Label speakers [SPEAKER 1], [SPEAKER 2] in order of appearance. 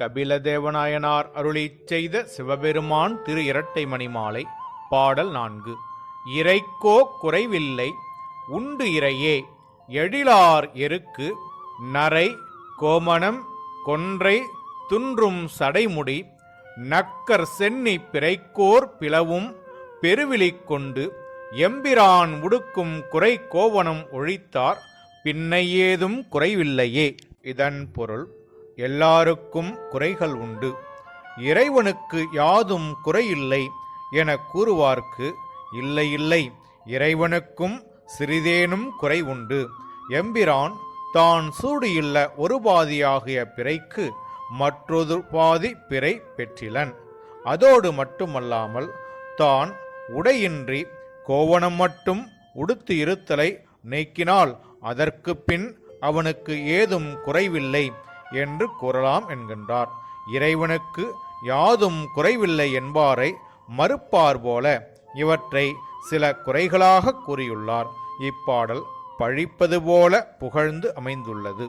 [SPEAKER 1] கபிலதேவநாயனார் அருளி செய்த சிவபெருமான் திரு இரட்டை மணிமாலை. பாடல் நான்கு. இறைக்கோ குறைவில்லை. உண்டு இறையே. எழிலார் எருக்கு. நரை கோமணம் கொன்றை துன்றும் சடைமுடி. நக்கர் சென்னி பிறைக்கோர் பிளவும் பெருவிழிக் கொண்டு. எம்பிரான் உடுக்கும் குறை கோவணம் ஒழித்தார். பின்னை ஏதும் குறைவில்லையே. இதன் பொருள். எல்லாருக்கும் குறைகள் உண்டு. இறைவனுக்கு யாதும் குறையில்லை என கூறுவார்க்கு இல்லை இல்லை இறைவனுக்கும் சிறிதேனும் குறை உண்டு. எம்பிரான் தான் சூடியுள்ள ஒரு பாதியாகிய பிறைக்கு மற்றொரு பாதி பிறை பெற்றிலன். அதோடு மட்டுமல்லாமல் தான் உடையின்றி கோவணம் மட்டும் உடுத்து இருத்தலை நீக்கினால் அதற்கு பின் அவனுக்கு ஏதும் குறைவில்லை. என்று கூறலாம் என்கின்றார். இறைவனுக்கு யாதும் குறைவில்லை என்பாரை மறுப்பார் போல இவற்றை சில குறைகளாக கூறியுள்ளார். இப்பாடல் பழிப்பது போல புகழ்ந்து அமைந்துள்ளது.